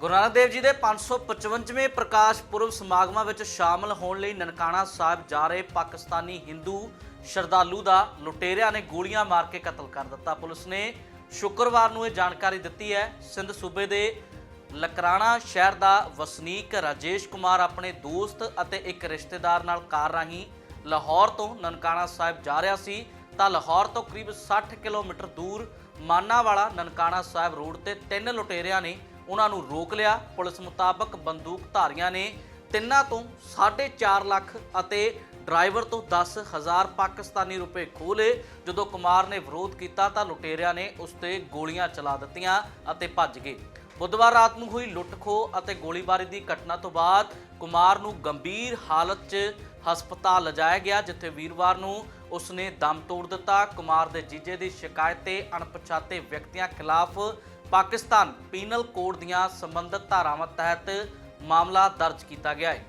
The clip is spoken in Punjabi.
ਗੁਰੂ ਨਾਨਕ ਦੇਵ ਜੀ ਦੇ 555ਵੇਂ ਪ੍ਰਕਾਸ਼ ਪੁਰਬ ਸਮਾਗਮਾਂ ਵਿੱਚ ਸ਼ਾਮਲ ਹੋਣ ਲਈ ਨਨਕਾਣਾ ਸਾਹਿਬ ਜਾ ਰਹੇ ਪਾਕਿਸਤਾਨੀ ਹਿੰਦੂ ਸ਼ਰਧਾਲੂ ਦਾ ਲੁਟੇਰਿਆਂ ਨੇ ਗੋਲੀਆਂ ਮਾਰ ਕੇ ਕਤਲ ਕਰ ਦਿੱਤਾ। ਪੁਲਿਸ ਨੇ ਸ਼ੁੱਕਰਵਾਰ ਨੂੰ ਇਹ ਜਾਣਕਾਰੀ ਦਿੱਤੀ ਹੈ। ਸਿੰਧ ਸੂਬੇ ਦੇ ਲਕਰਾਣਾ ਸ਼ਹਿਰ ਦਾ ਵਸਨੀਕ ਰਾਜੇਸ਼ ਕੁਮਾਰ ਆਪਣੇ ਦੋਸਤ ਅਤੇ ਇੱਕ ਰਿਸ਼ਤੇਦਾਰ ਨਾਲ ਕਾਰ ਰਾਹੀਂ ਲਾਹੌਰ ਤੋਂ ਨਨਕਾਣਾ ਸਾਹਿਬ ਜਾ ਰਿਹਾ ਸੀ। ਤਾਂ ਲਾਹੌਰ ਤੋਂ ਕਰੀਬ 60 ਕਿਲੋਮੀਟਰ ਦੂਰ ਮਾਨਾਵਾਲਾ ਨਨਕਾਣਾ ਸਾਹਿਬ ਰੋਡ ਤੇ ਤਿੰਨ ਲੁਟੇਰਿਆਂ ਨੇ ਉਹਨਾਂ ਨੂੰ ਰੋਕ ਲਿਆ। ਪੁਲਿਸ ਮੁਤਾਬਕ ਬੰਦੂਕਧਾਰੀਆਂ ਨੇ ਤਿੰਨਾਂ ਤੋਂ 4.5 ਲੱਖ ਅਤੇ ਡਰਾਈਵਰ ਤੋਂ 10000 ਪਾਕਿਸਤਾਨੀ ਰੁਪਏ ਖੋਹ ਲਏ। ਜਦੋਂ ਕੁਮਾਰ ਨੇ ਵਿਰੋਧ ਕੀਤਾ ਤਾਂ ਲੁਟੇਰਿਆਂ ਨੇ ਉਸ ਤੇ ਗੋਲੀਆਂ ਚਲਾ ਦਿੱਤੀਆਂ ਅਤੇ ਭੱਜ ਗਏ। ਬੁੱਧਵਾਰ ਰਾਤ ਨੂੰ ਹੋਈ ਲੁੱਟ-ਖੋਹ ਅਤੇ ਗੋਲੀਬਾਰੀ ਦੀ ਘਟਨਾ ਤੋਂ ਬਾਅਦ ਕੁਮਾਰ ਨੂੰ ਗੰਭੀਰ ਹਾਲਤ 'ਚ ਹਸਪਤਾਲ ਲਿਜਾਇਆ ਗਿਆ, ਜਿੱਥੇ ਵੀਰਵਾਰ ਨੂੰ ਉਸਨੇ ਦਮ ਤੋੜ ਦਿੱਤਾ। ਕੁਮਾਰ ਦੇ ਜੀਜੇ ਦੀ ਸ਼ਿਕਾਇਤ ਤੇ ਅਣਪਛਾਤੇ ਵਿਅਕਤੀਆਂ ਖਿਲਾਫ ਪਾਕਿਸਤਾਨ ਪੀਨਲ ਕੋਡ ਦੀਆਂ ਸੰਬੰਧਿਤ ਧਾਰਾਵਾਂ ਤਹਿਤ ਮਾਮਲਾ ਦਰਜ ਕੀਤਾ ਗਿਆ ਹੈ।